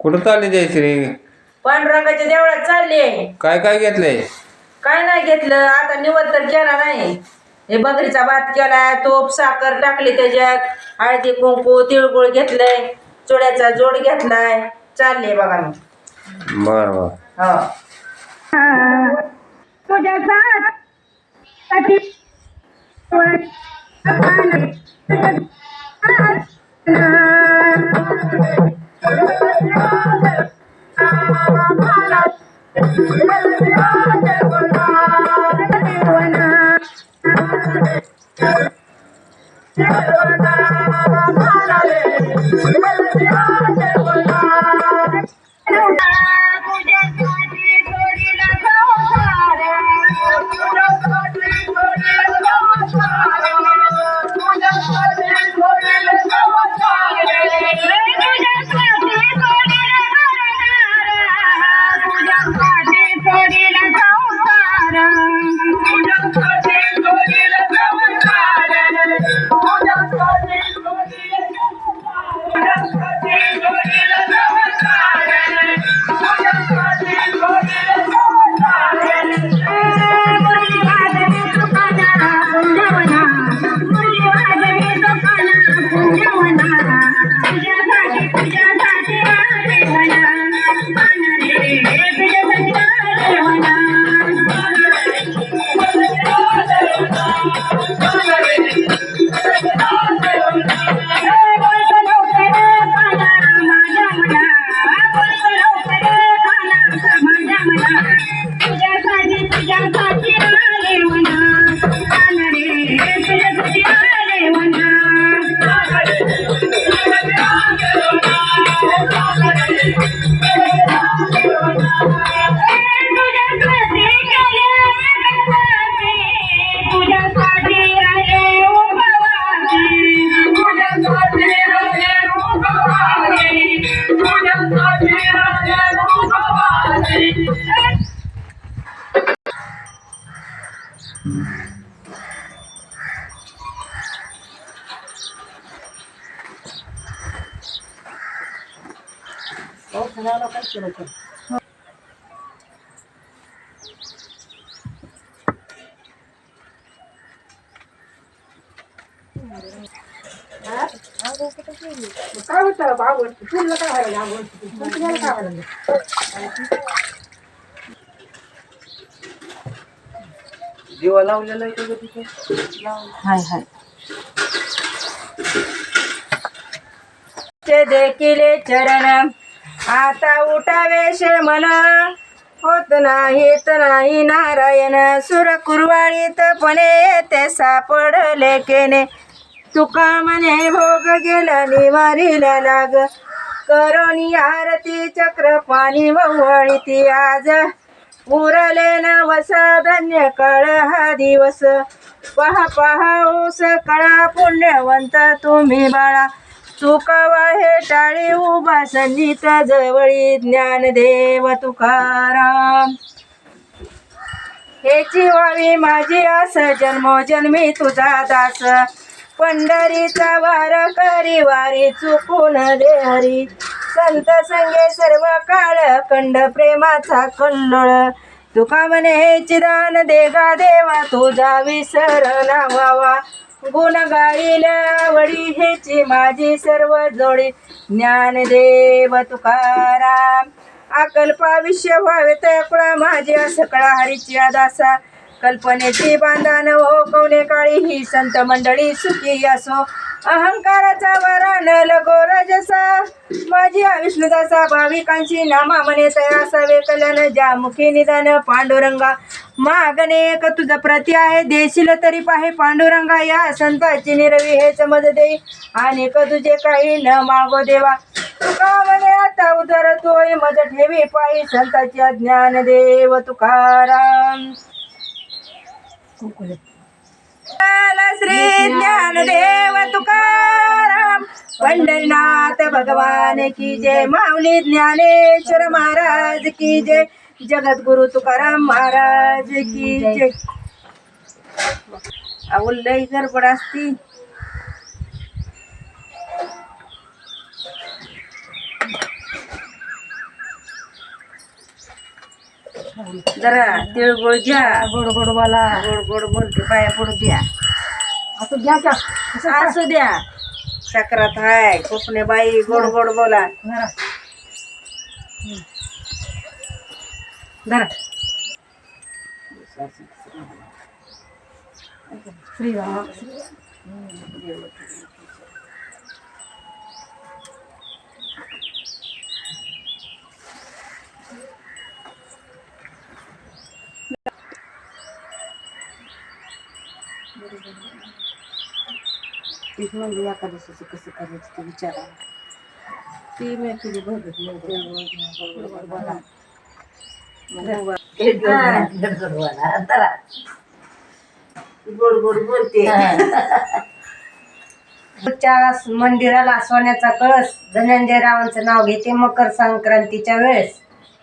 कुठं चालली जयश्री? पांडुरंगाच्या देवळात चालली काय काय घेतलंय? काय नाही घेतलं. आता निवड तर केला नाही. हे बकरीचा भात केलाय तूप साखर टाकली त्याच्यात. हळदी कुंकू तिळगुळ घेतलंय. चोळ्याचा जोड घेतलाय. चालले बघा मी. बर बर. हो. Thank you. काय होतं बावड तुला काय व्हायला काय व्हायला दिवा लावलेला आहे का तिथे? हाय हाय. ते देखिले चरण आता उठावेश मन. होत नाहीत नाही नारायण. सुर कुरवाळीत पणे ते सापडले केने. तुका मने भोग गेला निवारीला लाग. करोनी आरती चक्र पाणी वळीती आज. उरले वसा धन्य काळ हा दिवस. पहा पहा ऊस कळा पुण्यवंत तुम्ही बाळा. चुकावा हे टाळी उभा संजित जवळी ज्ञानदेव तुकाराम. हेची व्हावी माझी आस जन्मोजन्मी तुझा दास. पंढरीचा वार करी वारी चुकून दे हरी संत संगे सर्व काळ कंड प्रेमाचा कल्लोळ. तुका म्हणे चिदान देगा देवा तुझा विसर नावावा. गुण गाईल वडी हेची माझी सर्व जोडी. ज्ञानदेव तुकाराम अकल्पा विश्व व्हावे तळा माझी सकळा हरीची दासा कल्पनेची बांधण हो काळी ही संत मंडळी सुखी असो. अहंकाराचा वरण लगो रजसा. माझी विष्णुदासा भाविकांची नामा म्हणे तयासावे कल्याण ज्या मुखी निदान पांडुरंगा. मागणे एक तुझ प्रती आहे. देशील तरी पाहे पांडुरंगा या संताची निरवी. हे समज देई आणि क तुझे काही न मागो देवा. तुका म्हणे आता उदर तोय मज ठेवी पायी संताची ज्ञान देव तुकाराम. श्री ज्ञानदेव तुकाराम. पंढरीनाथ भगवान की जय. माऊली ज्ञानेश्वर महाराज की जय. जगद्गुरु तुकाराम महाराज की जय. अहो लय गडबड असती. जरा तिळगुळ घ्या. गोड गोड बोला गोड गोड बोलते पाया पडू द्या. असं घ्या का? असू द्या. साखरात हाय कोकणे बाई गोड गोड बोला. धरा श्रीराम तीच म्हणजे एकादशीचं कसं करायचं ते विचारा. ती मी तुझी बघत गोड गोड बोलते मंदिराला सोन्याचा कळस धनंजय रावांचं नाव घेते मकर संक्रांतीच्या वेळेस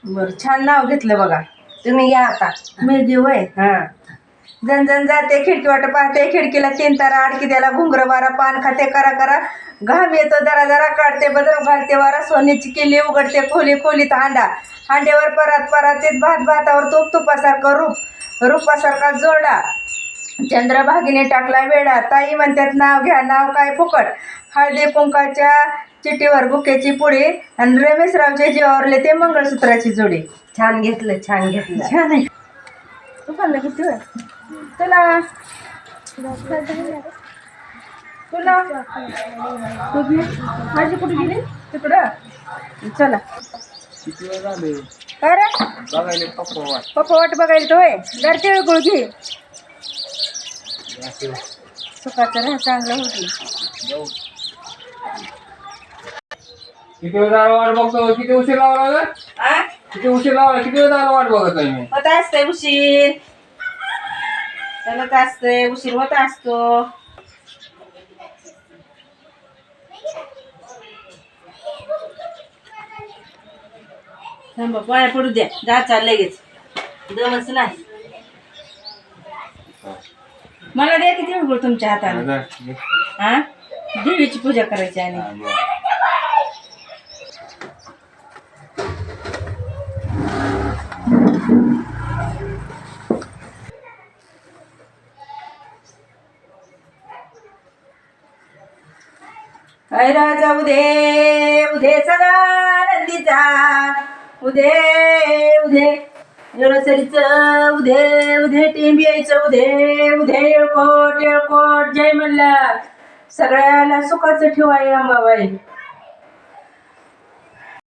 बर छान नाव घेतलं बघा तुम्ही या आता मी आहे हा. जण जण जाते खिडकी वाट पाहते खिडकीला तीन तारा आडकी त्याला घुंगर बारा पान खाते करा करा. घाम येतो जरा जरा काढते बदर घालते वारा सोन्याची किल्ली उघडते खोली खोलीत हांडा. हांड्यावर परात परातीत भात भातावर तूप तुपासारखं रूप रूपासारखा जोडा. चंद्रभागीने टाकला वेडा ताई म्हणतात नाव घ्या नाव काय फुकट? हळदी कुंकाच्या चिठ्ठीवर बुकेची पुडी आणि रमेशरावचे जीवावरले ते मंगळसूत्राची जोडी. छान घेतलं छान घेतलं. छान आहे. तू किती वेळ? तुला. तुला. माझी कुठे गेली? तिकडं? चला. अरे पप्पा वाट बघायला तो होय जर तिळगुळ घे सुखाचं राह चांगलं होती. किती वेळ झाला वाट बघतो? किती उशीर लावला किती उशीर लावला? किती वेळ झाला वाट बघत मी? होत असतंय उशीर. चालत असतंय? उशीर होत असतो. थांबा पाया पडू द्या. जा चाल लगेच. दमच नाही. मला द्या किती वेळ तुमच्या हाताने. हा? देवीची पूजा करायची आणि काय राजा उदे उदे सदानंदीचा उदे उदे. येळसरीच उदे उदे टिंबियाचं उदे उदे येळकोट येळकोट. जय मल्हार. सगळ्याला सुखाचं ठेवाय अंबाबाई